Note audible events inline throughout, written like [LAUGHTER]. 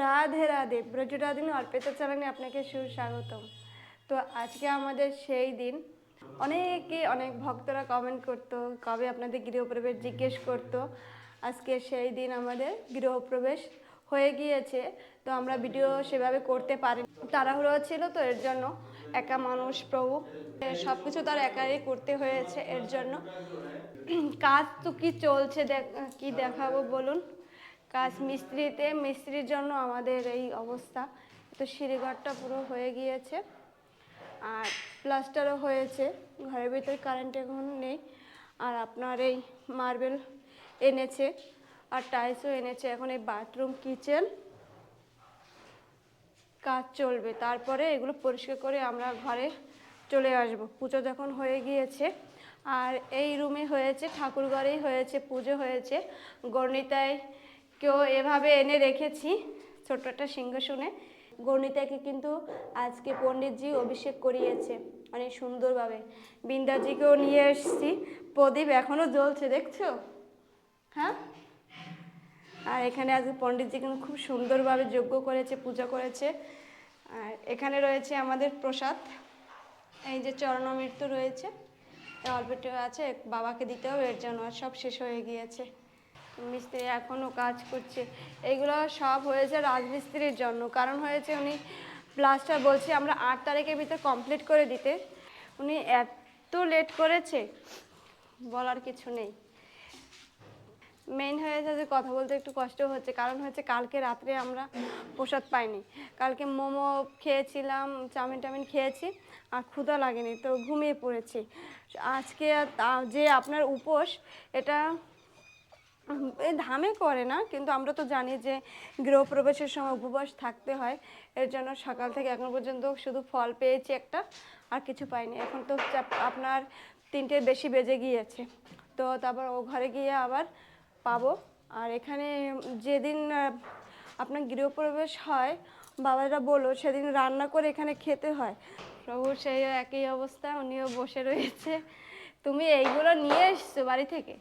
রাধে রাধে। ব্রজরাদিন অর্পিত চ্যানেলে আপনাকে সুস্বাগতম। তো আজকে আমাদের সেই দিন। অনেকে অনেক ভক্তরা কমেন্ট করতো, কবে আপনাদের গৃহপ্রবেশ জিজ্ঞেস করতো। আজকে সেই দিন আমাদের গৃহপ্রবেশ হয়ে গিয়েছে। তো আমরা ভিডিও সেভাবে করতে পারি তাড়াহুড়ো ছিল তো, এর জন্য একা মানুষ, প্রভু। সব কিছু তার একাই করতে হয়েছে, এর জন্য। কাজ তো কি চলছে দেখ কি দেখাবো বলুন? কাজ মিস্ত্রিতে, মিস্ত্রির জন্য আমাদের এই অবস্থা। তো সিঁড়িঘরটা পুরো হয়ে গিয়েছে। আর প্লাস্টারও হয়েছে। ঘরের ভিতরে কারেন্ট এখন নেই। আর আপনার এই মার্বেল এনেছে। আর টাইলসও এনেছে। এখন এই বাথরুম কিচেন কাজ চলবে। তারপরে এগুলো পরিষ্কার করে আমরা ঘরে চলে আসব। পুজো যখন হয়ে গিয়েছে। আর এই রুমে হয়েছে ঠাকুর ঘরেই হয়েছে, পুজো হয়েছে। গণিতায় কেউ এভাবে এনে রেখেছি ছোট্ট একটা সিংহাসনে গণিতাকে কিন্তু আজকে পণ্ডিতজি অভিষেক করিয়েছে, অনেক সুন্দরভাবে। বিন্দাজিকেও নিয়ে এসেছি। প্রদীপ এখনও জ্বলছে, দেখছ? হ্যাঁ? আর এখানে আজকে পণ্ডিতজি কিন্তু খুব সুন্দরভাবে যজ্ঞ করেছে, পূজা করেছে। আর এখানে রয়েছে আমাদের প্রসাদ। এই যে চরণমৃত্যু রয়েছে এই আছে, বাবাকে দিতে হবে, এর জন্য সব শেষ হয়ে গিয়েছে। মিস্ত্রি এখনও কাজ করছে। এগুলো সব হয়েছে রাজমিস্ত্রির জন্য। কারণ হয়েছে উনি প্লাস্টার বলছে আমরা আট তারিখের ভিতরে কমপ্লিট করে দিতে। উনি এত লেট করেছে, বলার কিছু নেই। মেন হয়েছে যে কথা বলতে একটু কষ্ট হচ্ছে। কারণ হচ্ছে কালকে রাত্রে আমরা প্রসাদ পাইনি। কালকে মোমো খেয়েছিলাম, চাউমিন টাউমিন খেয়েছি, আর ক্ষুধা লাগেনি, তো ঘুমিয়ে পড়েছি। আজকে যে আপনার উপোস, এটা ধামে করে না, কিন্তু আমরা তো জানি যে গৃহপ্রবেশের সময় উপবাস থাকতে হয়। এর জন্য সকাল থেকে এখন পর্যন্ত শুধু ফল পেয়েছি একটা, আর কিছু পাইনি। এখন তো আপনার তিনটের বেশি বেজে গিয়েছে। তো তারপর ও ঘরে গিয়ে আবার পাবো। আর এখানে যেদিন আপনার গৃহপ্রবেশ হয়, বাবারা বলো সেদিন রান্না করে এখানে খেতে হয়। প্রভু সেই একই অবস্থা, উনিও বসে রয়েছে। তুমি এইগুলো নিয়ে এসছো বাড়ি থেকে?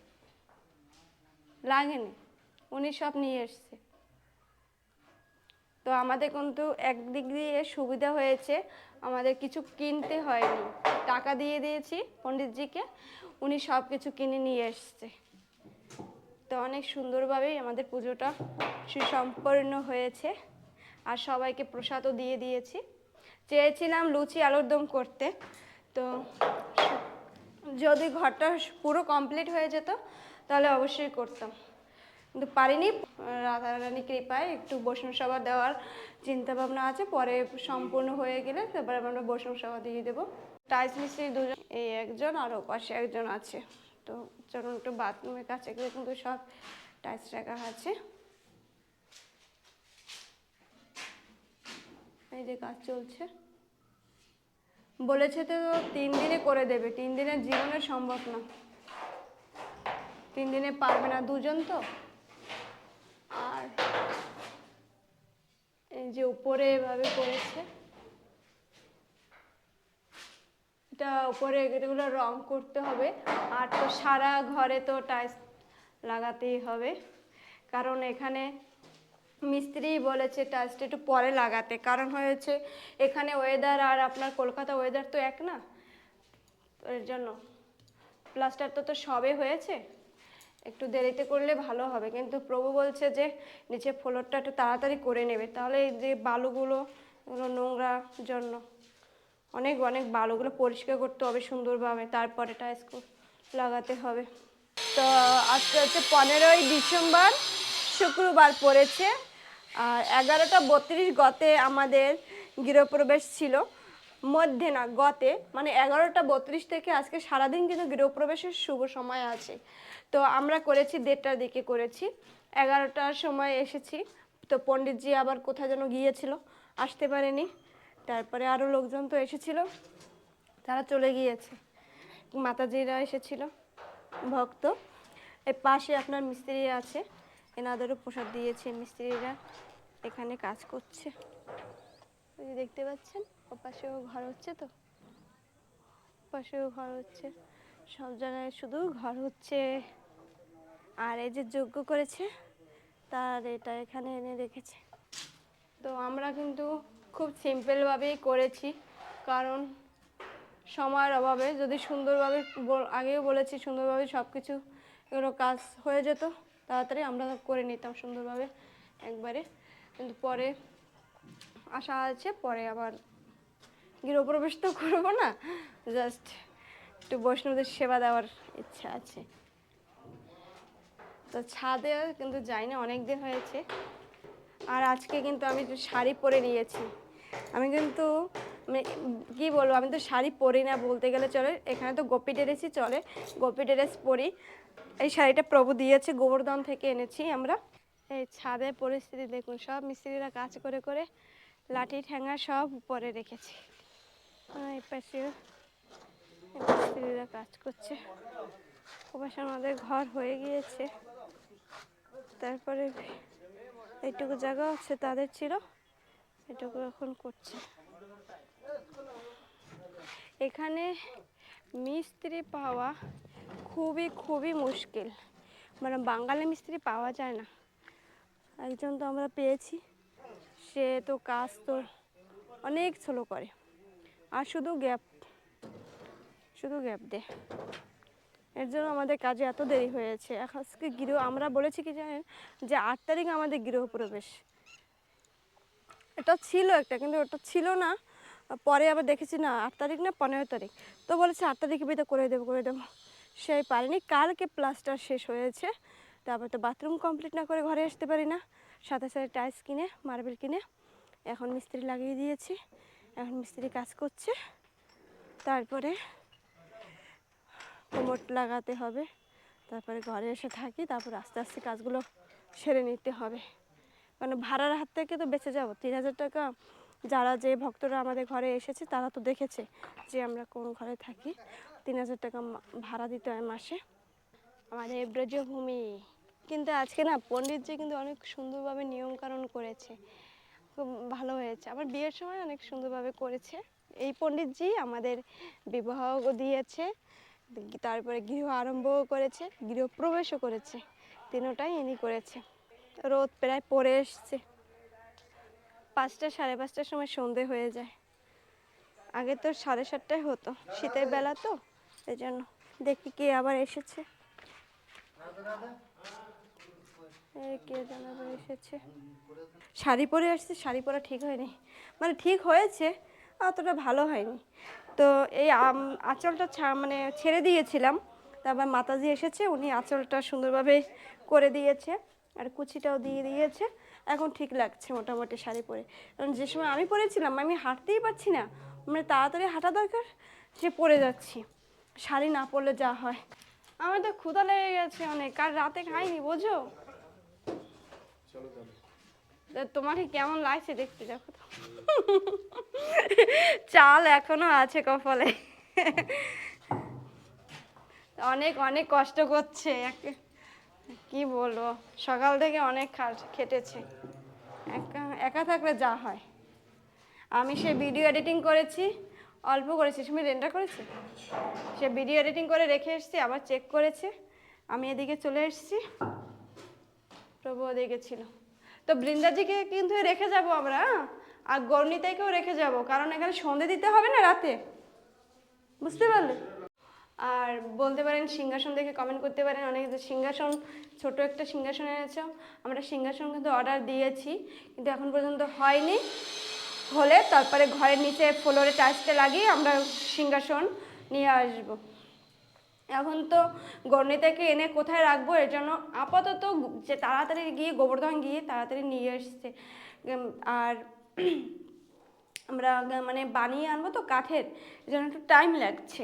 লাগেনি উনি সব নিয়ে এসছে। তো আমাদের কিন্তু একদিক দিয়ে সুবিধা হয়েছে, আমাদের কিছু কিনতে হয়নি। টাকা দিয়ে দিয়েছি পণ্ডিতজিকে, উনি সব কিছু কিনে নিয়ে এসছে। তো অনেক সুন্দরভাবেই আমাদের পুজোটা সুসম্পন্ন হয়েছে আর সবাইকে প্রসাদও দিয়ে দিয়েছি। চেয়েছিলাম লুচি আলুর দম করতে, তো যদি ঘরটা পুরো কমপ্লিট হয়ে যেত, তাহলে অবশ্যই করতাম। কিন্তু পারিনি রাধারানী কৃপায় একটু বৈষ্ণব সভা দেওয়ার চিন্তা ভাবনা আছে, পরে সম্পূর্ণ হয়ে গেলে তারপরে আমরা বৈষ্ণব সভা দিয়ে দেবো। টাইস মিস্ত্রি দুজন, এই একজন আর পাশে একজন আছে। তো চলুন একটু বাথরুমের কাছে গিয়ে কিন্তু সব টাইস রাখা আছে। এই যে কাজ চলছে। বলেছে তো তিন দিনে করে দেবে, তিন দিনের জীবনে সম্ভব না। তিন দিনে পারবে না দুজন তো। আর এই যে উপরে এভাবে করেছে, এটা উপরে এগুলো রং করতে হবে। আর তো সারা ঘরে তো টাইলস লাগাতেই হবে। কারণ এখানে মিস্ত্রি বলেছে টাইলসটা একটু পরে লাগাতে। কারণ হয়েছে, এখানে ওয়েদার আর আপনার কলকাতা ওয়েদার তো এক না? এর জন্য। প্লাস্টার তো তো সবে হয়েছে। একটু দেরিতে করলে ভালো হবে। কিন্তু প্রভু বলছে যে, নিচে ফ্লোরটা একটু তাড়াতাড়ি করে নেবে। তাহলে এই যে বালুগুলো, এগুলো নোংরা জন্য। অনেক অনেক বালুগুলো পরিষ্কার করতে হবে সুন্দরভাবে। তারপরে টাইস লাগাতে হবে। তো আজকে হচ্ছে পনেরোই ডিসেম্বর, শুক্রবার পড়েছে। আর এগারোটা বত্রিশ গতে আমাদের গৃহপ্রবেশ ছিল। মধ্যে না, গতে মানে এগারোটা বত্রিশ থেকে আজকে সারাদিন কিন্তু গৃহপ্রবেশের শুভ সময় আছে। তো আমরা করেছি, দেড়টার দিকে করেছি। এগারোটার সময় এসেছি। তো পণ্ডিতজি আবার কোথায় যেন গিয়েছিল, আসতে পারেনি। তারপরে আরও লোকজন তো এসেছিল, তারা চলে গিয়েছে। মাতাজিরা এসেছিল, ভক্ত। এই পাশে আপনার মিস্ত্রি আছে, এনাদেরও প্রসাদ দিয়েছে মিস্ত্রিরা। এখানে কাজ করছে। ওই যে দেখতে পাচ্ছেন ও পাশেও ঘর হচ্ছে তো? পাশেও ঘর হচ্ছে। সব জায়গায় শুধু ঘর হচ্ছে। আর এই যে যজ্ঞ করেছে, তার এটা এখানে এনে রেখেছে। তো আমরা কিন্তু খুব সিম্পলভাবেই করেছি, কারণ সময়ের অভাবে। যদি সুন্দরভাবে আগেও বলেছি, সুন্দরভাবে সব কিছু এগুলো কাজ হয়ে যেত, তাড়াতাড়ি আমরা করে নিতাম সুন্দরভাবে একবারে। কিন্তু পরে আশা আছে, পরে আবার গৃহপ্রবেশ তো করব না। জাস্ট একটু বৈষ্ণবদের সেবা দেওয়ার ইচ্ছা আছে। তো ছাদে কিন্তু যাই না অনেক দিন হয়েছে। আর আজকে কিন্তু আমি একটু শাড়ি পরে নিয়েছি, আমি কিন্তু মানে কী বলব, আমি তো শাড়ি পরি না বলতে গেলে চলে, এখানে তো গোপি ড্রেসই চলে, গোপি ড্রেস পরি। এই শাড়িটা প্রভু দিয়েছে, গোবর্ধন থেকে এনেছি আমরা। এই ছাদের পরিস্থিতি দেখুন, সব মিস্ত্রিরা কাজ করে করে লাঠি ঠ্যাঙা সব উপরে রেখেছে। এই মিস্ত্রিরা কাজ করছে। ওপাশে আমাদের ঘর হয়ে গিয়েছে। তারপরে এইটুকু জায়গা হচ্ছে তাদের ছিল এটুকু এখন করছে। এখানে মিস্ত্রি পাওয়া খুবই খুবই মুশকিল। মানে বাঙালি মিস্ত্রি পাওয়া যায় না। একজন তো আমরা পেয়েছি। সে তো কাজ তো অনেক স্লো করে। আর শুধু গ্যাপ শুধু গ্যাপ দে। এর জন্য আমাদের কাজে এত দেরি হয়েছে। এখন আজকে গৃহ আমরা বলেছি কি জানেন? যে আট তারিখ আমাদের গৃহপ্রবেশ। এটা ছিল একটা, কিন্তু ওটা ছিল না। পরে আবার দেখেছি না, আট তারিখ না পনেরো তারিখ। তো বলেছে আট তারিখে বিয়ে করে দেবো করে দেবো। সেই পারিনি। কালকে প্লাস্টার শেষ হয়েছে। তারপর তো বাথরুম কমপ্লিট না করে ঘরে আসতে পারি না। সাথে সাথে টাইলস কিনে, মার্বেল কিনে, এখন মিস্ত্রি লাগিয়ে দিয়েছি। এখন মিস্ত্রি কাজ করছে। তারপরে কোমর লাগাতে হবে। তারপরে ঘরে এসে থাকি, তারপর আস্তে আস্তে কাজগুলো সেরে নিতে হবে। কারণ ভাড়ার হাত থেকে তো বেঁচে যাব। তিন হাজার টাকা যারা যে ভক্তরা আমাদের ঘরে এসেছে, তারা তো দেখেছে যে আমরা কোন ঘরে থাকি। তিন হাজার টাকা ভাড়া দিতে হয় মাসে। আমাদের ব্রজভূমি। কিন্তু আজকে না পণ্ডিতজি কিন্তু অনেক সুন্দরভাবে নিয়মকানুন করেছে। খুব ভালো হয়েছে। আবার বিয়ের সময় অনেক সুন্দরভাবে করেছে। এই পণ্ডিতজি আমাদের বিবাহ দিয়েছে, তারপরে গৃহ আরম্ভও করেছে, গৃহপ্রবেশও করেছে। তিনোটাই ইনি করেছে। রোদ প্রায় পড়ে এসছে। পাঁচটা সাড়ে পাঁচটার সময় সন্ধে হয়ে যায়। আগে তো সাড়ে সাতটায় হতো, শীতের বেলা তো এই জন্য দেখি কে আবার এসেছে। কে আবার এসেছে। শাড়ি পরে আসছে, শাড়ি পরা ঠিক হয়নি। মানে ঠিক হয়েছে, অতটা ভালো হয়নি। তো এই আঁচলটা মানে ছেড়ে দিয়েছিলাম। তারপর মাতাজি এসেছে, উনি আঁচলটা সুন্দরভাবে করে দিয়েছে, আর কুচিটাও দিয়ে দিয়েছে। এখন ঠিক লাগছে মোটামুটি শাড়ি পরে। কারণ যে সময় আমি পরেছিলাম, আমি হাঁটতেই পারছি না। মানে তাড়াতাড়ি হাঁটা দরকার সে পরে যাচ্ছি। শাড়ি না পরলে যা হয়। আমার তো ক্ষুধা লেগে গেছে অনেক। আর রাতে খাইনি, বোঝো? তা তোমাকে কেমন লাগছে দেখতে দেখো তো। চাল এখনও আছে কপালে। অনেক অনেক কষ্ট করছে। একে- কি বলব? সকাল থেকে অনেক খেটেছে। একা একা থাকলে যা হয়। আমি সে ভিডিও এডিটিং করেছি অল্প করেছি। তুমি রেন্ডার করেছি? সে ভিডিও এডিটিং করে রেখে এসেছি আবার চেক করেছে। আমি এদিকে চলে এসেছি। প্রভু ওদিকে ছিল তো বৃন্দাজিকে কিন্তু রেখে যাব আমরা হ্যাঁ? আর গর্ণিতাইকেও রেখে যাব, কারণ এখানে সন্ধে দিতে হবে না রাতে? বুঝতে পারলে? আর বলতে পারেন, সিংহাসন দেখে কমেন্ট করতে পারেন, অনেক যে সিংহাসন, ছোট একটা সিংহাসন এনেছ, আমরা সিংহাসন কিন্তু অর্ডার দিয়েছি, কিন্তু এখন পর্যন্ত হয়নি। হলে তারপরে ঘরের নিচে ফ্লোরে টাচটা লাগিয়ে আমরা সিংহাসন নিয়ে আসব। এখন তো গণিতাকে এনে কোথায় রাখব? এর জন্য আপাতত যে তাড়াতাড়ি গিয়ে গোবর্ধন গিয়ে তাড়াতাড়ি নিয়ে এসছে। আর [CLEARS THROAT] আমরা মানে বানিয়ে আনব তো কাঠের। এর জন্য একটু টাইম লাগছে।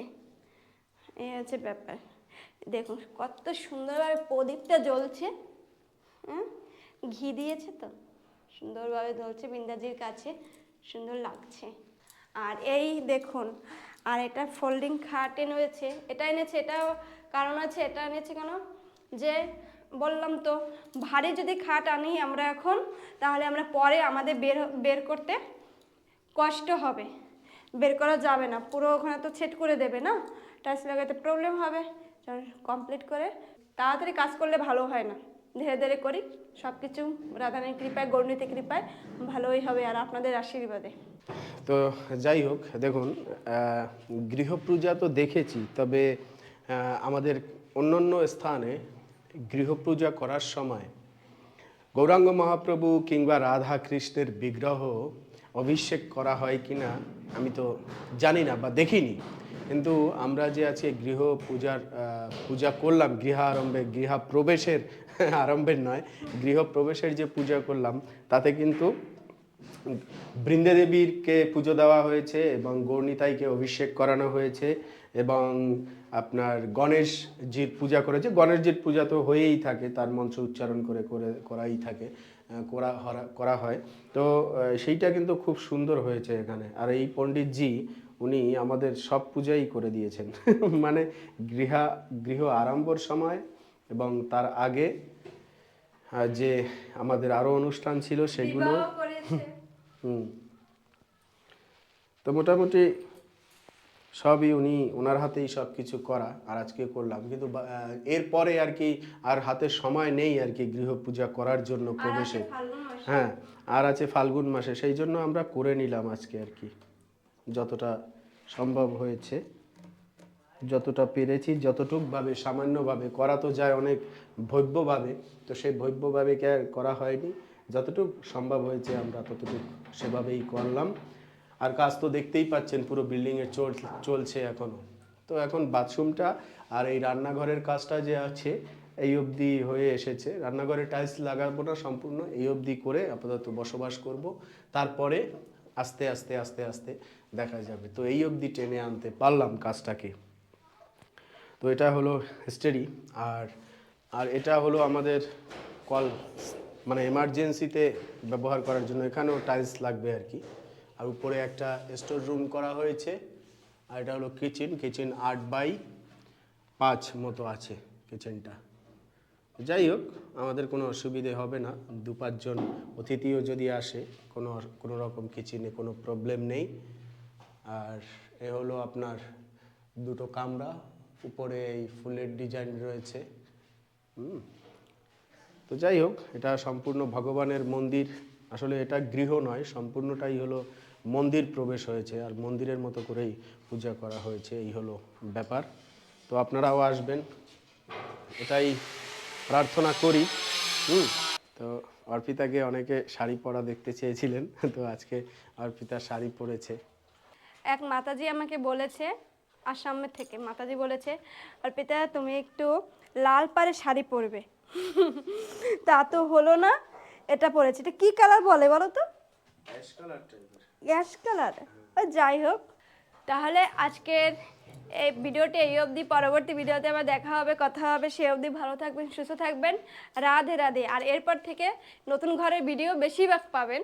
এই হচ্ছে ব্যাপার। দেখুন, কত সুন্দরভাবে প্রদীপটা জ্বলছে। হ্যাঁ ঘি দিয়েছে তো। সুন্দরভাবে জ্বলছে বিন্দাজির কাছে। সুন্দর লাগছে। আর এই দেখুন আর এটা ফোল্ডিং খাট এনেছে, এটা এনেছে এটা কারণ আছে, এটা এনেছে কেন? যে বললাম তো, ভারী যদি খাট আনি আমরা এখন, তাহলে আমরা পরে আমাদের বের বের করতে কষ্ট হবে। বের করা যাবে না, পুরো ওখানে তো ছেট করে দেবে না? টাইলস লাগাতে প্রবলেম হবে। কমপ্লিট করে। তাড়াতাড়ি কাজ করলে ভালো হয় না। ধীরে ধীরে করি। সব কিছু রাধারানীর কৃপায় গৌরনীতি কৃপায় ভালোই হবে আর আপনাদের আশীর্বাদে। তো যাই হোক, দেখুন গৃহপূজা তো দেখেছি, তবে আমাদের অন্যান্য স্থানে গৃহপূজা করার সময় গৌরাঙ্গ মহাপ্রভু কিংবা রাধা কৃষ্ণের বিগ্রহ অভিষেক করা হয় কিনা আমি তো জানি না বা দেখিনি। কিন্তু আমরা যে আছে গৃহ পূজার পূজা করলাম, গৃহ আরম্ভে, গৃহ প্রবেশের, আরম্ভের নয়, গৃহ প্রবেশের যে পূজা করলাম, তাতে কিন্তু বৃন্দে দেবীরকে পুজো দেওয়া হয়েছে এবং গৌরনিতাইকে অভিষেক করানো হয়েছে এবং আপনার গণেশজির পূজা করেছে। গণেশজির পূজা তো হয়েই থাকে, তার মঞ্চ উচ্চারণ করে করে, করাই থাকে করা করা হয়। তো সেইটা কিন্তু খুব সুন্দর হয়েছে এখানে। আর এই পণ্ডিতজি উনি আমাদের সব পূজাই করে দিয়েছেন। [LAUGHS] মানে গৃহা গৃহ আরম্ভর সময় এবং তার আগে যে আমাদের আরও অনুষ্ঠান ছিল সেগুলো [LAUGHS] হুম। তো মোটামুটি সবই উনি ওনার হাতেই সব কিছু করা আর আজকে করলাম। কিন্তু এরপরে আর কি আর হাতে সময় নেই আর কি গৃহ পূজা করার জন্য প্রবেশে। হ্যাঁ আর আছে ফাল্গুন মাসে সেই জন্য আমরা করে নিলাম আজকে আর কি। যতটা সম্ভব হয়েছে, যতটা পেরেছি, যতটুকভাবে, সামান্যভাবে, করা তো যায় অনেক ভব্যভাবে, তো সেই ভব্যভাবে কে করা হয়নি। যতটুকু সম্ভব হয়েছে আমরা ততটুকু সেভাবেই করলাম। আর কাজ তো দেখতেই পাচ্ছেন, পুরো বিল্ডিংয়ে চল, চলছে এখনও তো এখন বাথরুমটা আর এই রান্নাঘরের কাজটা যে আছে, এই অবধি হয়ে এসেছে। রান্নাঘরে টাইলস লাগাবো না সম্পূর্ণ, এই অবধি করে আপাতত বসবাস করব। তারপরে আস্তে আস্তে আস্তে আস্তে দেখা যাবে। তো এই অবধি টেনে আনতে পারলাম কাজটাকে। তো এটা হলো হিস্টেরি আর আর এটা হলো আমাদের কল মানে এমার্জেন্সিতে ব্যবহার করার জন্য। এখানেও টাইলস লাগবে আর কি। আর উপরে একটা স্টোর রুম করা হয়েছে। আর এটা হলো কিচেন কিচেন আট বাই পাঁচ মতো আছে কিচেনটা যাই হোক, আমাদের কোনো অসুবিধে হবে না। দু পাঁচজন অতিথিও যদি আসে, কোনো কোনো রকম কিচেনে কোনো প্রবলেম নেই। আর এ হলো আপনার দুটো কামরা, উপরে এই ফুলের ডিজাইন রয়েছে। হুম। তো যাই হোক, এটা সম্পূর্ণ ভগবানের মন্দির। আসলে এটা গৃহ নয়, সম্পূর্ণটাই হলো মন্দির প্রবেশ হয়েছে আর মন্দিরের মতো করেই পূজা করা হয়েছে, এই হলো ব্যাপার। তো আপনারাও আসবেন, এটাই প্রার্থনা করি। হুম। তো অর্পিতাকে অনেকে শাড়ি পরা দেখতে চেয়েছিলেন, তো আজকে অর্পিতা শাড়ি পরেছে। এক মাতাজি আমাকে বলেছে আসামের থেকে মাতাজি বলেছে অর্পিতা তুমি একটু লাল পাড়ে শাড়ি পরবে। [LAUGHS] তা তো হলো না এটা পরেছি। এটা কি কালার বলে বলো তো? গ্যাস কালার যাই হোক। তাহলে আজকের এই ভিডিওটি এই অবধি। পরবর্তী ভিডিওতে আবার দেখা হবে কথা হবে। সে অবধি ভালো থাকবেন সুস্থ থাকবেন। রাধে রাধে। আর এরপর থেকে নতুন ঘরের ভিডিও বেশিরভাগ পাবেন।